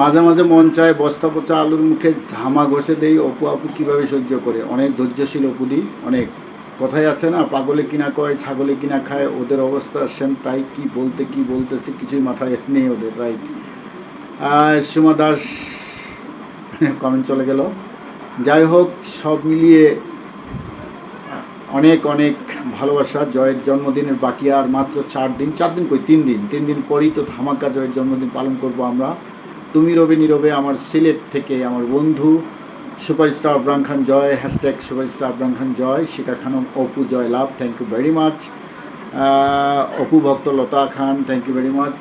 মাঝে মাঝে মন চায় বস্তা পচা আলুর মুখে ঝামা ঘষে দেই, অপু আপু কীভাবে সহ্য করে? অনেক ধৈর্যশীল অপুদি অনেক। কথাই আছে না, পাগলে কিনা কয়, ছাগলে কিনা খায়, ওদের অবস্থা সেম তাই কি বলতে, কি বলতেছে কিছুই মাথায় নেই ওদের, রাইট। সুমা দাস কমেন্ট চলে গেল। যাই হোক, সব মিলিয়ে অনেক অনেক ভালোবাসা, জয়ের জন্মদিনের বাকি আর মাত্র চার দিন চার দিন কই, তিন দিন তিন দিন পরেই তো ধামাকা জয়ের জন্মদিন পালন করব আমরা। তুমি রবে নীরবে আমার সিলেট থেকে আমার বন্ধু superstar Abram Khan Joy, hashtag superstar Abram Khan Joy Shikha Khanam Apu Joy love thank you very much Apu ভক্ত Lata Khan thank you very much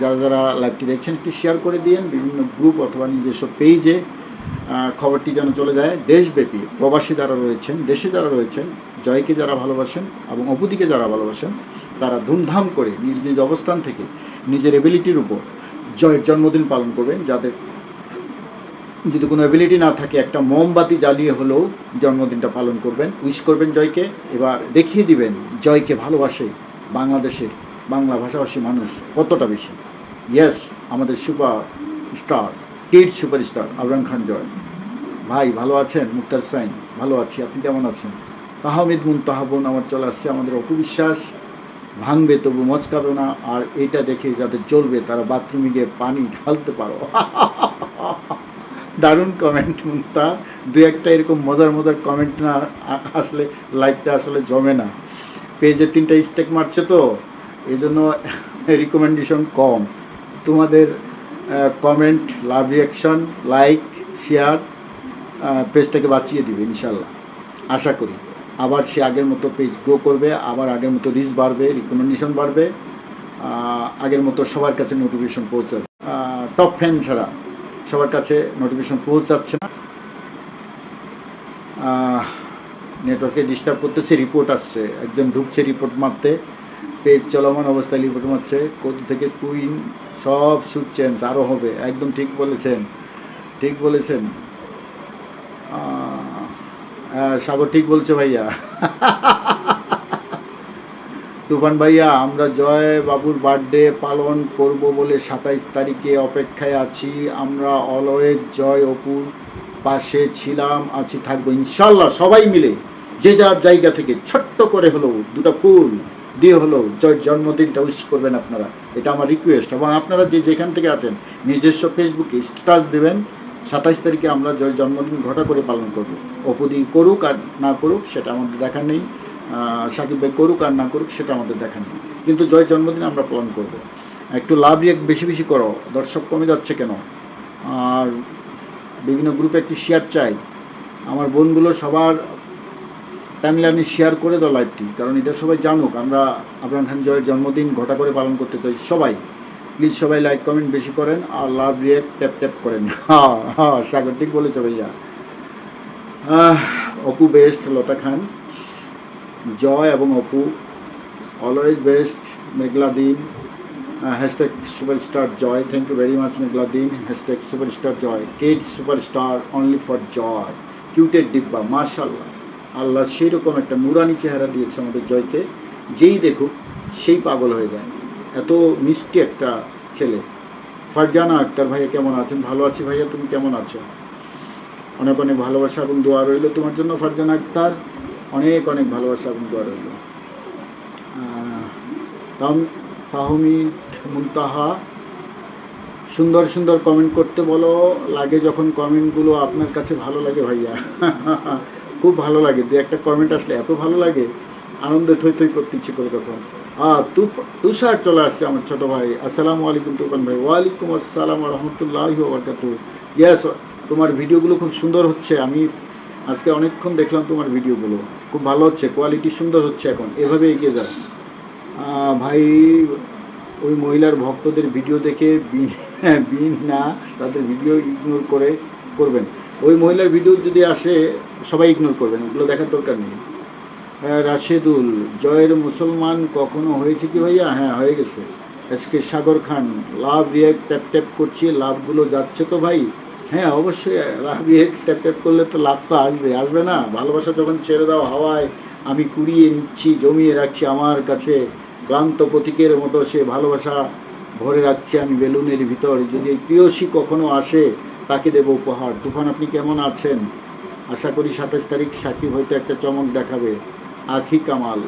যারা যারা লাইভটি দেখছেন, একটু শেয়ার করে দিন বিভিন্ন গ্রুপ অথবা নিজস্ব পেজে খবরটি যেন চলে যায়। দেশব্যাপী প্রবাসী যারা রয়েছেন, দেশে যারা রয়েছেন, জয়কে যারা ভালোবাসেন এবং অপুদিকে যারা ভালোবাসেন, তারা ধুমধাম করে নিজ নিজ অবস্থান থেকে নিজের এবিলিটির উপর জয়ের জন্মদিন পালন করবেন যাদের যদি কোনো এবিলিটি না থাকে, একটা মোমবাতি জ্বালিয়ে হলেও জন্মদিনটা পালন করবেন। উইশ করবেন জয়কে। এবার দেখিয়ে দিবেন জয়কে ভালোবাসে বাংলাদেশের বাংলা ভাষাভাষী মানুষ কতটা বেশি। ইয়েস আমাদের super star kid super star Abram Khan Joy. ভাই, ভালো আছেন? মুক্তার সাইন, ভালো আছি। আপনি কেমন আছেন? তাহমিদ মুনতাহাবুন আমার চলে আসছে আমাদের অপবিশ্বাস ভাঙবে তবু মচকাবে না, আর এটা দেখে যাদের জ্বলবে তারা বাথরুমে গিয়ে পানি ঢালতে পারো। দারুণ কমেন্ট মুক্তা দু একটা এরকম মজার মজার কমেন্ট না আসলে লাইভটা আসলে জমে না। পেজে তিনটা স্টেক মারছে তো এই জন্য রিকমেন্ডেশন কম। তোমাদের comment love reaction like share পেজটাকে বাঁচিয়ে দিবে, ইনশাল্লাহ। আশা করি। আবার সে আগের মতো পেজ গ্রো করবে, আবার আগের মতো রিচ বাড়বে রিকমেন্ডেশন বাড়বে আগের মতো সবার কাছে নোটিফিকেশন পৌঁছাবে। টপ ফ্যান ছাড়া সবার কাছে নোটিফিকেশন পৌঁছাচ্ছে না। নেটওয়ার্কে ডিস্টার্ব করতেছে রিপোর্ট আসছে। একজন ঢুকছে রিপোর্ট মারতে পেজ চলমান অবস্থায় রিপোর্ট মারছে। কত থেকে কুইন সব শুট চেঞ্জ আরও হবে। একদম ঠিক বলেছেন ঠিক বলেছেন। সাগর ঠিক বলছে ভাইয়া। তুফান ভাইয়া, আমরা জয় বাবুর বার্থডে পালন করব বলে সাতাইশ তারিখে অপেক্ষায় আছি। আমরা অলওয়েজ জয় অপুর পাশে ছিলাম, আছি, থাকব ইনশাল্লাহ সবাই মিলে। যে যার জায়গা থেকে ছোট্ট করে হলো, দুটো ফুল দিয়ে হলো জয় জন্মদিনটা উইশ করবেন আপনারা। এটা আমার রিকোয়েস্ট এবং আপনারা যে যেখান থেকে আছেন, নিজস্ব ফেসবুকে স্ট্যাটাস দেবেন। সাতাইশ তারিখে আমরা জয় জন্মদিন ঘটা করে পালন করব। অপদি করুক আর না করুক সেটা আমাদের দেখা নেই। সাকিব ভাই করুক আর না করুক সেটা আমাদের দেখার নেই। কিন্তু জয় জন্মদিন আমরা পালন করব। একটু লাভ রিয়েক্ট বেশি বেশি করো। দর্শক কমে যাচ্ছে কেন? আর বিভিন্ন গ্রুপে একটি শেয়ার চাই। আমার বোনগুলো সবার টাইমলাইনে শেয়ার করে দাও লাইভটি কারণ এটা সবাই জানুক। আমরা আবরাম খান জয়ের জন্মদিন ঘটা করে পালন করতে চাই সবাই। প্লিজ সবাই লাইক, কমেন্ট বেশি করেন আর লাভ রিয়েক্ট, ট্যাপ ট্যাপ করেন। হ্যাঁ হ্যাঁ সাগর ঠিক বলেছ ভাইয়া। অপু বেস্ট লতা খান। জয় এবং অপু অলওয়েজ বেস্ট মেঘলা দিন। Hashtag superstar Joy thank you very much মেঘলা দিন। হ্যাশট্যাগ সুপারস্টার জয় কেট সুপারস্টার অনলি ফর জয় কিউটেড ডিব্বা মার্শাল্লাহ আল্লাহ সেই রকম একটা নুরানি চেহারা দিয়েছে আমাদের জয়কে। যেই দেখুক, সেই পাগল হয়ে যায়। এত মিষ্টি একটা ছেলে। ফারজানা আক্তার ভাইয়া কেমন আছেন? ভালো আছি ভাইয়া, তুমি কেমন আছো? অনেক অনেক ভালোবাসা এবং দোয়া রইল তোমার জন্য ফারজানা আক্তার। অনেক অনেক ভালোবাসা এবং দোয়া রইল। তাম তাহমিদ মুনতাহা, সুন্দর সুন্দর কমেন্ট করতে বলো। লাগে যখন কমেন্টগুলো আপনার কাছে ভালো লাগে ভাইয়া। খুব ভালো লাগে। দু একটা কমেন্ট আসলে এত ভালো লাগে। আনন্দে থই থই করতে ইচ্ছে করে তখন। তু- তুষার চলে আসছে আমার ছোট ভাই। আসসালামু আলাইকুম তুফান ভাই। ওয়ালাইকুম আসসালাম রহমতুল্লাহ বরকাত ইয়াস তোমার ভিডিওগুলো খুব সুন্দর হচ্ছে। আমি আজকে অনেকক্ষণ দেখলাম তোমার ভিডিওগুলো। খুব ভালো হচ্ছে কোয়ালিটি সুন্দর হচ্ছে এখন। এভাবে এগিয়ে যাও। ভাই, ওই মহিলার ভক্তদের ভিডিও দেখে বিন না, তাদের ভিডিও ইগনোর করে করবেন। ওই মহিলার ভিডিও যদি আসে, সবাই ইগনোর করবেন। ওগুলো দেখার দরকার নেই। রাশেদুল, জয়ের মুসলমান কখনো হয়েছে কি ভাইয়া? হ্যাঁ হয়ে গেছে। আজকে Sagar Khan, love react, tap tap করছি, লাভগুলো যাচ্ছে তো ভাই। হ্যাঁ অবশ্যই, লাভ রিয়েক্ট, ট্যাপ ট্যাপ করলে তো লাভ তো আসবে আসবে না। ভালোবাসা যখন ছেড়ে দাও হাওয়ায় আমি কুড়িয়ে নিচ্ছি, জমিয়ে রাখছি, আমার কাছে ক্লান্ত প্রতীকের মতো সে ভালোবাসা ভরে রাখছি আমি বেলুনের ভিতর। যদি প্রিয়সী কখনো আসে, তাকে দেব উপহার। তুফান, আপনি কেমন আছেন? আশা করি সাতাশ তারিখ সাকিব হয়তো একটা চমক দেখাবে। আখি কামাল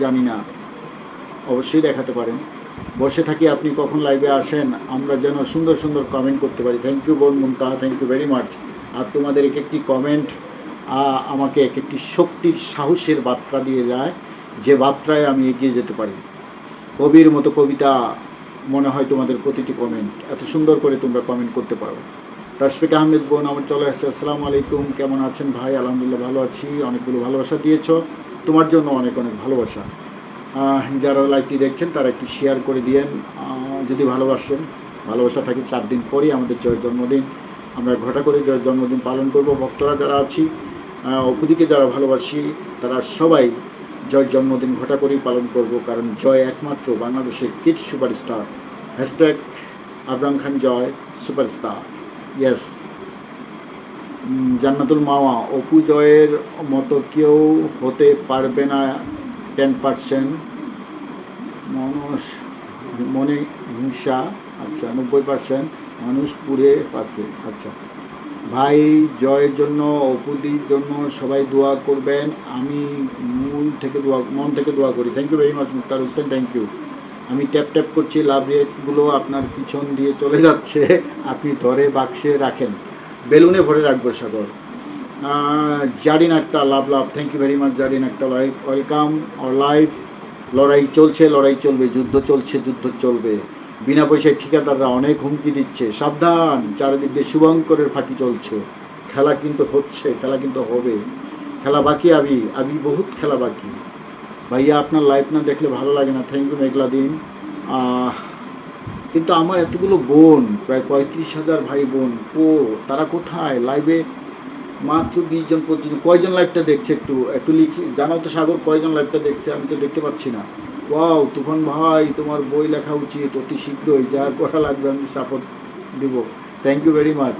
জানি না অবশ্যই দেখাতে পারেন। বসে থাকি আপনি কখন লাইভে আসেন, আমরা যেন সুন্দর সুন্দর কমেন্ট করতে পারি। থ্যাংক ইউ বোন Mumtaha thank you very much আর তোমাদের এক একটি কমেন্ট আমাকে এক একটি শক্তির, সাহসের বার্তা দিয়ে যায়, যে বার্তায় আমি এগিয়ে যেতে পারি। কবির মতো কবিতা মনে হয় তোমাদের প্রতিটি কমেন্ট এত সুন্দর করে তোমরা কমেন্ট করতে পারো। তাসফিক আহমেদ বোন, আমার চলে আসছে। আসসালামু আলাইকুম। কেমন আছেন ভাই? আলহামদুলিল্লাহ ভালো আছি। অনেকগুলো ভালোবাসা দিয়েছ। তোমার জন্য অনেক অনেক ভালোবাসা। যারা লাইভটি দেখছেন, তারা একটু শেয়ার করে দিয়েন। যদি ভালোবাসেন, ভালোবাসা থাকে চার দিন পরই আমাদের জয়ের জন্মদিন। আমরা ঘটা করে জয়ের জন্মদিন পালন করব। ভক্তরা যারা আছি অপুদিকে যারা ভালোবাসি, তারা সবাই জয় জন্মদিন ঘটা করেই পালন করব। কারণ জয় একমাত্র বাংলাদেশের kid superstar hashtag Abram Khan Joy superstar yes Jannatul Mawa Apu জয়ের মতো কেউ হতে পারবে না টেন পার্সেন্ট মানুষ মনে হিংসা আচ্ছা নব্বই পার্সেন্ট মানুষ পুড়ে পাচ্ছে আচ্ছা। ভাই, জয়ের জন্য, অপুদির জন্য সবাই দোয়া করবেন। আমি মূল থেকে দোয়া, মন থেকে দোয়া করি। Thank you very much Muktar Hossain thank you আমি ট্যাপ ট্যাপ করছি, লাভ রেটগুলো আপনার পিছন দিয়ে চলে যাচ্ছে, আপনি ধরে বাক্সে রাখেন। বেলুনে ভরে রাখব, Sagar. Zarin Akter, love love thank you very much Zarin Akter welcome or life লড়াই চলছে, লড়াই চলবে, যুদ্ধ চলছে, যুদ্ধ চলবে। বিনা পয়সায় ঠিকাদাররা অনেক হুমকি দিচ্ছে। সাবধান, চারিদিক দিয়ে শুভঙ্করের ফাঁকি চলছে। খেলা কিন্তু হচ্ছে, খেলা কিন্তু হবে। খেলা বাকি, আবি। আবি, বহুত খেলা বাকি। ভাইয়া, আপনার লাইফ না দেখলে ভালো লাগে না। থ্যাংক ইউ মেঘলা দিন। কিন্তু আমার এতগুলো বোন, প্রায় পঁয়ত্রিশ হাজার ভাই বোন, ও, তারা কোথায়? লাইভে মাত্র বিশ জন পর্যন্ত, কয়জন লাইভটা দেখছে একটু? একটু লিখি জানাও তো সাগর, কয়জন লাইভটা দেখছে? আমি তো দেখতে পাচ্ছি না। ওয়াও তুফান ভাই, তোমার বই লেখা উচিত, অতি শীঘ্রই, যা করা লাগবে আমি সাপোর্ট দিব। Thank you very much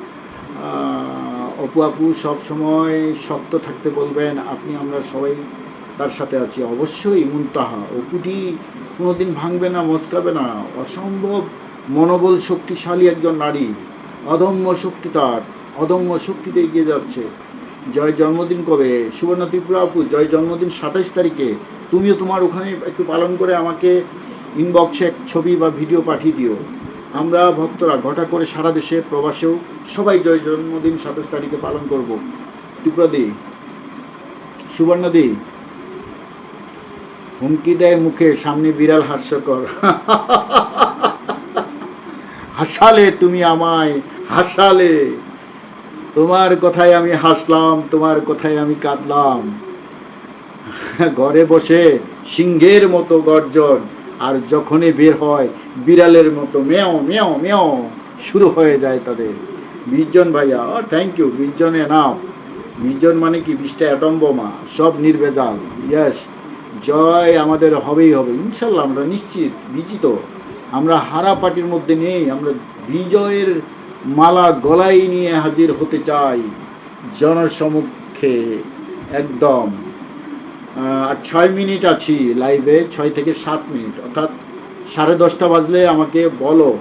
Apu আপু, সব সময় শক্ত থাকতে বলবেন, আপনি আমরা সবাই তার সাথে আছি। অবশ্যই মুনতাহা। অপুটি কোনোদিন ভাঙবে না, মচকাবে না। অসম্ভব মনোবল শক্তিশালী একজন নারী। অদম্য শক্তি তার। অদম্য শক্তিতে এগিয়ে যাচ্ছে। জয় জন্মদিন কবে? সুবর্ণা ত্রিপুরা আপু, জয় জন্মদিন সাতাইশ তারিখে। তুমিও তোমার ওখানে একটু পালন করে আমাকে ইনবক্সে এক ছবি বা ভিডিও পাঠিয়ে দিও। আমরা ভক্তরা ঘটা করে সারা দেশে, প্রবাসেও সবাই জয় জন্মদিন সাতাশ তারিখে পালন করব। ত্রিপুরা দি, সুবর্ণা দি। হুমকি দেয় মুখে, সামনে বিড়াল হাস্যকর। হাসালে তুমি আমায়, হাসালে। তোমার কথায় আমি হাসলাম, তোমার কথায় আমি কাঁদলাম। ঘরে বসে সিংহের মতো গর্জন, আর যখনই বের হয়, বিড়ালের মতো মেও মেও মেও, শুরু হয়ে যায় তাদের। বিশজন ভাইয়া থ্যাংক ইউ বিশজন এনাফ বিশজন মানে কি? বিশটা অ্যাটম বোমা, সব নির্ভেজাল ইয়াস জয় আমাদের হবেই হবে। ইনশাল্লাহ আমরা নিশ্চিত, বিজিত। আমরা হারা পার্টির মধ্যে নেই, আমরা বিজয়ের মালা গলায় নিয়ে হাজির হতে চাই জনসমক্ষে একদম। আর ছয় মিনিট আছি লাইভে ছয় থেকে সাত মিনিট। অর্থাৎ সাড়ে দশটা বাজলে আমাকে বলো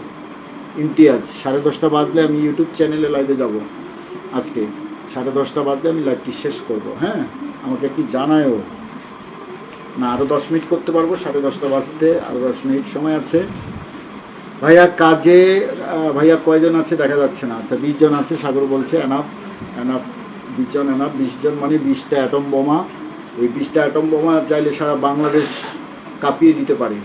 ইমতিয়াজ, সাড়ে দশটা বাজলে আমি ইউটিউব চ্যানেলে লাইভে যাব। আজকে সাড়ে দশটা বাজলে আমি লাইভটি শেষ করব। হ্যাঁ আমাকে একটি জানায়ও। না আরও দশ মিনিট করতে পারব, সাড়ে দশটা বাজতে আরও দশ মিনিট সময় আছে। ভাইয়া কাজে ভাইয়া কয়জন আছে দেখা যাচ্ছে না। আচ্ছা বিশ জন আছে, সাগর বলছে এনাফ এনাফ বিশ জন এনাফ বিশ জন মানে বিশটা অ্যাটম বোমা। ওই বিশটা অ্যাটম বোমা চাইলে সারা বাংলাদেশ কাঁপিয়ে দিতে পারে।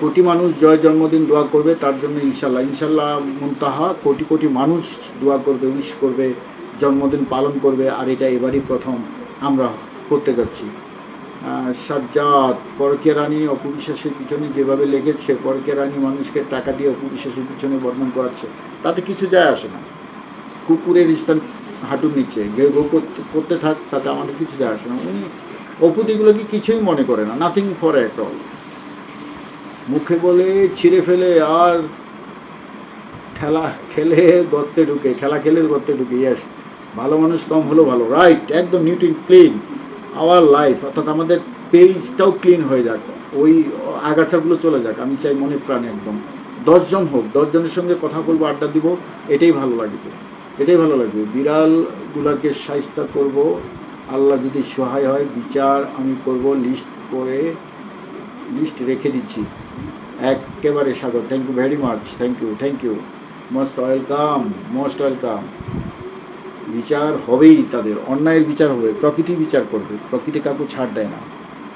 কোটি মানুষ জয় জন্মদিন দোয়া করবে, তার জন্য ইনশাল্লাহ ইনশাল্লাহ মুনতাহা কোটি কোটি মানুষ দোয়া করবে, উইশ করবে, জন্মদিন পালন করবে, আর এটা এবারই প্রথম আমরা করতে যাচ্ছি। সাজ্জাদ পরকে রানী অপবিশ্বাসের পিছনে যেভাবে লেগেছে পরকে রানী মানুষকে টাকা দিয়ে অপবিশ্বাসের পিছনে বদনাম করাচ্ছে, তাতে কিছু যায় আসে না। কুকুরের স্থান হাঁটুর নিচে গেউ গেউ করতে থাক, তাতে আমাদের কিছু যায় আসে না। উনি অপুদিগুলোকে কিছুই মনে করে না নাথিং ফর অ্যাট অল মুখে বলে, ছিঁড়ে ফেলে আর খেলা খেলে গর্তে ঢুকে খেলা খেলে গর্তে ঢুকে ইয়াস ভালো মানুষ কম হলো ভালো রাইট একদম নিউট্রিন ক্লিন আওয়ার লাইফ অর্থাৎ আমাদের পেজটাও ক্লিন হয়ে যাক, ওই আগাছাগুলো চলে যাক, আমি চাই মনে প্রাণে একদম। দশজন হোক, দশজনের সঙ্গে কথা বলব, আড্ডা দিব, এটাই ভালো লাগবে, এটাই ভালো লাগবে। বিড়ালগুলাকে সাহিস্তা করব, আল্লাহ যদি সহায় হয়, বিচার আমি করব লিস্ট করে লিস্ট রেখে দিচ্ছি। একেবারে স্বাগত thank you very much thank you thank you most welcome most welcome বিচার হবেই তাদের, অন্যায়ের বিচার হবে, প্রকৃতি বিচার করবে, প্রকৃতি কাউকে ছাড় দেয় না,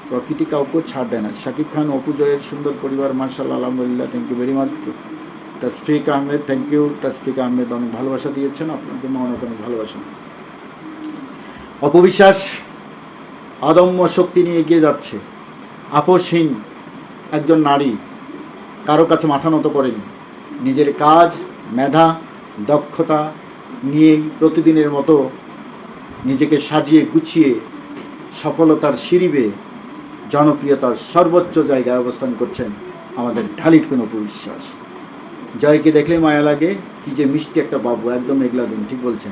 প্রকৃতি কাউকে ছাড় দেয় না। শাকিব খান অপুজয়ের সুন্দর পরিবার মার্শাল আলহামদুলিল্লাহ thank you very much Tasfiq Ahmed thank you Tasfiq Ahmed অনেক ভালোবাসা দিয়েছেন, আপনার জন্য অনেক অনেক ভালোবাসা। অপবিশ্বাস, আদম্য শক্তি নিয়ে এগিয়ে যাচ্ছে। আপসহীন একজন নারী, কারও কাছে মাথা নত করেনি। নিজের কাজ, মেধা, দক্ষতা নিয়েই প্রতিদিনের মতো নিজেকে সাজিয়ে গুছিয়ে সফলতার শিরিবে জনপ্রিয়তার সর্বোচ্চ জায়গায় অবস্থান করছেন আমাদের ঢালির কোনো বিশ্বাস জয়কে দেখলে মায়া লাগে, কি যে মিষ্টি একটা বাবু, একদম এগলা দিন, ঠিক বলছেন।